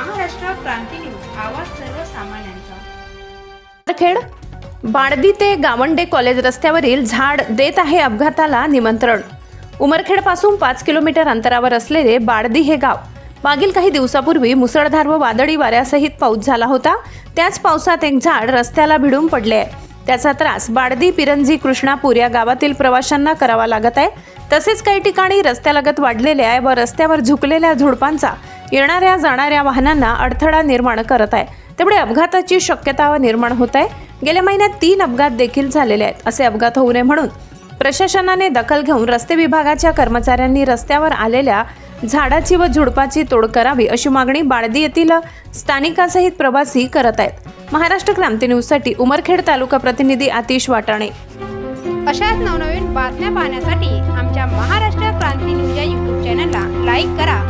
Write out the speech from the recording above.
क्रांती news आवाज सर्वसामान्यांचा. खेड बाणदी ते गावंडे कॉलेज रस्त्यावरील झाड देत आहे अपघाताला निमंत्रण. उमरखेडपासून पाच किलोमीटर अंतरावर असलेले बाळदी हे गाव मागील काही दिवसापूर्वी मुसळधार व वादळी वाऱ्यासहित पाऊस झाला होता. त्याच पावसात एक झाड रस्त्याला भिडून पडले आहे. त्याचा त्रास बाळदी पिरंजी कृष्णापूर या गावातील प्रवाशांना करावा लागत आहे. तसेच काही ठिकाणी रस्त्यालगत वाढलेल्या व रस्त्यावर झुकलेल्या झुडपांचा येणाऱ्या जाणाऱ्या वाहनांना अडथळा निर्माण करत आहे. त्यामुळे अपघाताची शक्यता निर्माण होत आहे. गेल्या महिन्यात तीन अपघात देखील झालेले आहेत. असे अपघात होऊ नये म्हणून प्रशासनाने दखल घेऊन रस्ते विभागाच्या कर्मचाऱ्यांनी रस्त्यावर आलेल्या झाडाची व झुडपाची तोड करावी अशी मागणी बाळदी येथील स्थानिकासहित प्रवासी करत आहेत. महाराष्ट्र क्रांती न्यूजसाठी उमरखेड तालुका प्रतिनिधी आतिश वाटाणे. अशाच नवनवीन बातम्या पाहण्यासाठी आमच्या महाराष्ट्र क्रांती न्यूज या यूट्यूब चॅनलला लाईक करा.